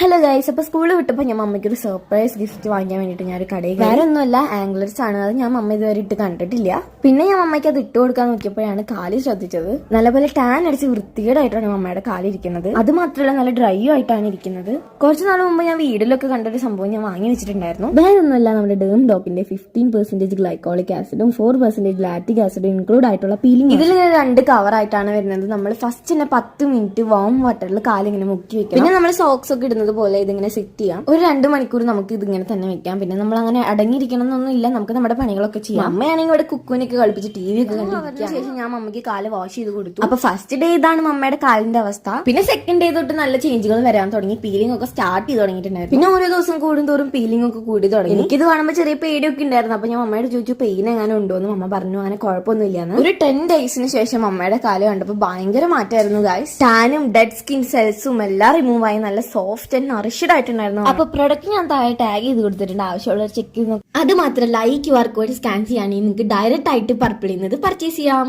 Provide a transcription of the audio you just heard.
Hello guys അപ്പോൾ സ്കൂളിൽ വിട്ടപ്പോൾ ഞാൻ മമ്മയ്ക്ക് ഒരു സർപ്രൈസ് ഗിഫ്റ്റ് വാങ്ങിക്കാൻ വേണ്ടിയിട്ട് ഞാൻ ഒരു കടയിൽ. വേറെ ഒന്നുമല്ല ആംഗ്ലർസ് ആണ്. അത് ഞാൻ മമ്മ ഇതുവരെ ഇട്ട് കണ്ടിട്ടില്ല. പിന്നെ ഞാൻ മമ്മയ്ക്ക് അത് ഇട്ട് കൊടുക്കാൻ നോക്കിയപ്പോഴാണ് കാലി ശ്രദ്ധിച്ചത്. നല്ലപോലെ ടാൻ അടിച്ച് വൃത്തികേടായിട്ടാണ് മമ്മയുടെ കാലി ഇരിക്കുന്നത്. അത് മാത്രമല്ല നല്ല ഡ്രൈ ആയിട്ടാണ് ഇരിക്കുന്നത്. കുറച്ച് നാൾ മുമ്പ് ഞാൻ വീട്ടിലൊക്കെ കണ്ടൊരു സംഭവം ഞാൻ വാങ്ങി വെച്ചിട്ടുണ്ടായിരുന്നു. വേറെ ഒന്നുമല്ല നമ്മുടെ ഡേം ഡോക്കിന്റെ ഫിഫ്റ്റീൻ പെർസെന്റേജ് ഗ്ലൈക്കോളിക് ആസിഡും ഫോർ പെർസെന്റേജ് ലാറ്റിക് ആസിഡും ഇൻക്ലൂഡ് ആയിട്ടുള്ള പീലിംഗ് ഇതിൽ രണ്ട് കവർ ആയിട്ടാണ് വരുന്നത്. നമ്മൾ ഫസ്റ്റ് തന്നെ പത്ത് മിനിറ്റ് വാം വാട്ടറിൽ കാലിങ്ങനെ മുക്കി വെക്കണം. പിന്നെ നമ്മൾ സോക്സ് ഒക്കെ ഇടുന്നത് പോലെ ഇതിങ്ങനെ സെറ്റ് ചെയ്യാം. ഒരു രണ്ട് മണിക്കൂർ നമുക്ക് ഇതിങ്ങനെ തന്നെ വെക്കാം. പിന്നെ നമ്മൾ അങ്ങനെ അടങ്ങിയിരിക്കണം എന്നൊന്നും ഇല്ല. നമുക്ക് നമ്മുടെ പണികളൊക്കെ ചെയ്യാം. അമ്മയാണെങ്കിൽ ഇവിടെ കുക്കുവിനൊക്കെ കളിപ്പിച്ച് ടി വി ഒക്കെ കണ്ടിരിക്കുക ശേഷം ഞാൻ അമ്മയ്ക്ക് കാൽ വാഷ് ചെയ്ത് കൊടുത്തു. അപ്പൊ ഫസ്റ്റ് ഡേ ഇതാണ് മമ്മയുടെ കാലിന്റെ അവസ്ഥ. പിന്നെ സെക്കൻഡ് ഡേ തൊട്ട് നല്ല ചേഞ്ചുകൾ വരാൻ തുടങ്ങി. പീലിംഗ് ഒക്കെ സ്റ്റാർട്ട് ചെയ്ത് തുടങ്ങിയിട്ടുണ്ടായിരുന്നു. പിന്നെ ഓരോ ദിവസം കൂടുന്തോറും പീലിംഗ് ഒക്കെ കൂടി തുടങ്ങി. എനിക്ക് ഇത് കാണുമ്പോൾ ചെറിയ പേടിയൊക്കെ ഉണ്ടായിരുന്നു. അപ്പൊ ഞാൻ മമ്മയോട് ചോദിച്ചു പെയിൻ എങ്ങനെ ഉണ്ടോ? എന്ന് മമ്മ പറഞ്ഞു. അങ്ങനെ കുഴപ്പമൊന്നുമില്ലാന്ന്. ഒരു ടെൻ ഡേയ്സിന് ശേഷം മമ്മയുടെ കാൽ കണ്ടപ്പോൾ ഭയങ്കര മാറ്റമായിരുന്നു ഗായ്സ് ടാനും ഡെഡ് സ്കിൻ സെൽസും എല്ലാം റിമൂവ് ആയി. നല്ല സോഫ്റ്റ് ആൻഡ് നറിഷ്ഡ് അപ്പൊ പ്രൊഡക്റ്റ് ഞാൻ താഴെ ടാഗ് ചെയ്ത് കൊടുത്തിട്ടുണ്ട്. ആവശ്യമുള്ള ചെക്ക് അത് മാത്രമല്ല ഈ ക്യു ആർ കോഡ് സ്കാൻ ചെയ്യാണെങ്കിൽ നിങ്ങൾക്ക് ഡയറക്റ്റ് ആയിട്ട് പർപ്പിൾ ചെയ്യുന്നത് പർച്ചേസ് ചെയ്യാം.